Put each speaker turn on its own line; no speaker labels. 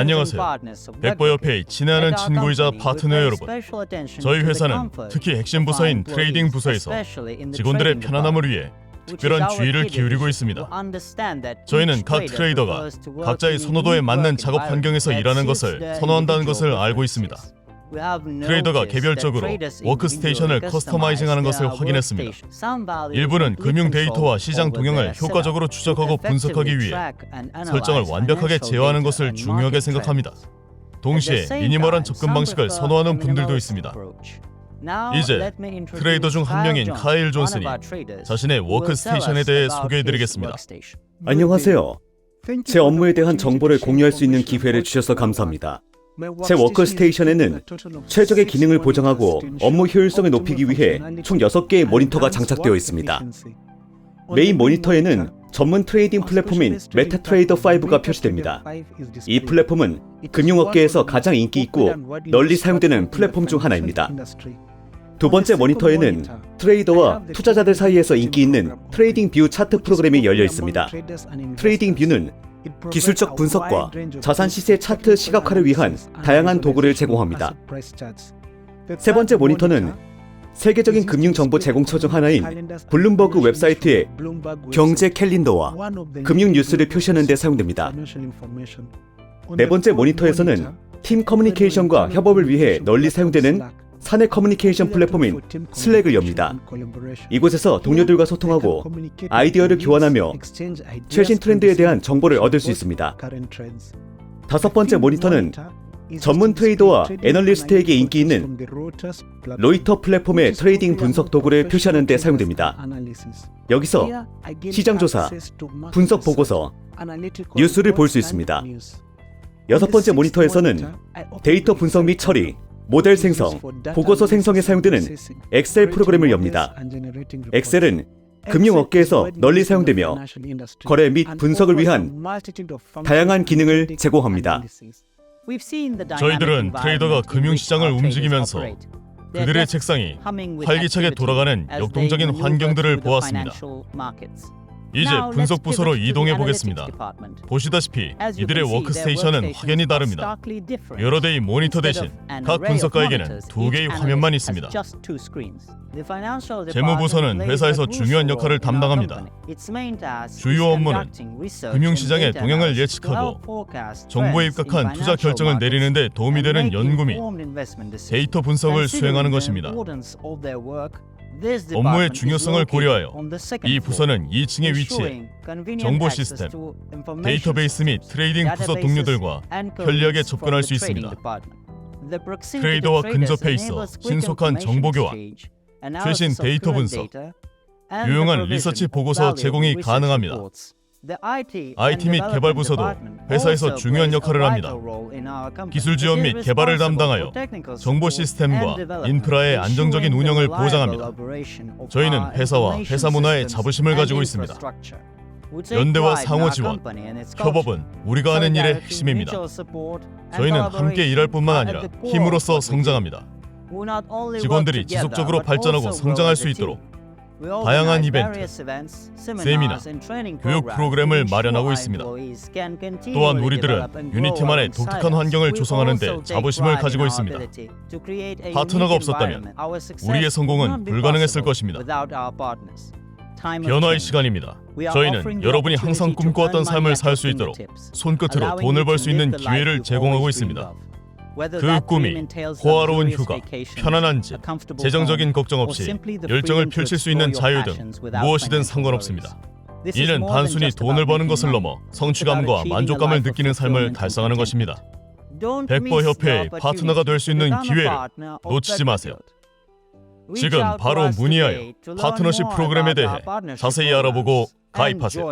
안녕하세요. 백보협회의 친애하는 친구이자 파트너 여러분. 저희 회사는 특히 핵심 부서인 트레이딩 부서에서 직원들의 편안함을 위해 특별한 주의를 기울이고 있습니다. 저희는 각 트레이더가 각자의 선호도에 맞는 작업 환경에서 일하는 것을 선호한다는 것을 알고 있습니다. 트레이더가 개별적으로 워크스테이션을 커스터마이징하는 것을 확인했습니다. 일부는 금융 데이터와 시장 동향을 효과적으로 추적하고 분석하기 위해 설정을 완벽하게 제어하는 것을 중요하게 생각합니다. 동시에 미니멀한 접근 방식을 선호하는 분들도 있습니다. 이제 트레이더 중 한 명인 카일 존슨이 자신의 워크스테이션에 대해 소개해드리겠습니다.
안녕하세요. 제 업무에 대한 정보를 공유할 수 있는 기회를 주셔서 감사합니다. 제 워크스테이션에는 최적의 기능을 보장하고 업무 효율성을 높이기 위해 총 6개의 모니터가 장착되어 있습니다. 메인 모니터에는 전문 트레이딩 플랫폼인 메타트레이더 5가 표시됩니다. 이 플랫폼은 금융업계에서 가장 인기 있고 널리 사용되는 플랫폼 중 하나입니다. 두 번째 모니터에는 트레이더와 투자자들 사이에서 인기 있는 트레이딩 뷰 차트 프로그램이 열려 있습니다. 트레이딩 뷰는 기술적 분석과 자산 시세 차트 시각화를 위한 다양한 도구를 제공합니다. 세 번째 모니터는 세계적인 금융 정보 제공처 중 하나인 블룸버그 웹사이트의 경제 캘린더와 금융 뉴스를 표시하는 데 사용됩니다. 네 번째 모니터에서는 팀 커뮤니케이션과 협업을 위해 널리 사용되는 사내 커뮤니케이션 플랫폼인 슬랙을 엽니다. 이곳에서 동료들과 소통하고 아이디어를 교환하며 최신 트렌드에 대한 정보를 얻을 수 있습니다. 다섯 번째 모니터는 전문 트레이더와 애널리스트에게 인기 있는 로이터 플랫폼의 트레이딩 분석 도구를 표시하는 데 사용됩니다. 여기서 시장 조사, 분석 보고서, 뉴스를 볼 수 있습니다. 여섯 번째 모니터에서는 데이터 분석 및 처리, 모델 생성, 보고서 생성에 사용되는 엑셀 프로그램을 엽니다. 엑셀은 금융 업계에서 널리 사용되며 거래 및 분석을 위한 다양한 기능을 제공합니다.
저희들은 트레이더가 금융시장을 움직이면서 그들의 책상이 활기차게 돌아가는 역동적인 환경들을 보았습니다. 이제 분석 부서로 이동해 보겠습니다. 보시다시피 이들의 워크스테이션은 확연히 다릅니다. 여러 대의 모니터 대신 각 분석가에게는 두 개의 화면만 있습니다. 재무부서는 회사에서 중요한 역할을 담당합니다. 주요 업무는 금융시장의 동향을 예측하고 정부에 입각한 투자 결정을 내리는 데 도움이 되는 연구 및 데이터 분석을 수행하는 것입니다. 업무의 중요성을 고려하여 이 부서는 2층에 위치해 정보 시스템, 데이터베이스 및 트레이딩 부서 동료들과 편리하게 접근할 수 있습니다. 트레이더와 근접해 있어 신속한 정보 교환, 최신 데이터 분석, 유용한 리서치 보고서 제공이 가능합니다. IT 및 개발 부서도 회사에서 중요한 역할을 합니다. 기술 지원 및 개발을 담당하여 정보 시스템과 인프라의 안정적인 운영을 보장합니다. 저희는 회사와 회사 문화에 자부심을 가지고 있습니다. 연대와 상호 지원, 협업은 우리가 하는 일의 핵심입니다. 저희는 함께 일할 뿐만 아니라 힘으로써 성장합니다. 직원들이 지속적으로 발전하고 성장할 수 있도록 다양한 이벤트, 세미나, 교육 프로그램을 마련하고 있습니다. 또한 우리들은 유니티만의 독특한 환경을 조성하는 데 자부심을 가지고 있습니다. 파트너가 없었다면 우리의 성공은 불가능했을 것입니다. 변화의 시간입니다. 저희는 여러분이 항상 꿈꿔왔던 삶을 살 수 있도록 손끝으로 돈을 벌 수 있는 기회를 제공하고 있습니다. 그 꿈이 호화로운 휴가, 편안한 집, 재정적인 걱정 없이 열정을 펼칠 수 있는 자유 등 무엇이든 상관없습니다. 이는 단순히 돈을 버는 것을 넘어 성취감과 만족감을 느끼는 삶을 달성하는 것입니다. 백보협회의 파트너가 될 수 있는 기회를 놓치지 마세요. 지금 바로 문의하여 파트너십 프로그램에 대해 자세히 알아보고 가입하세요.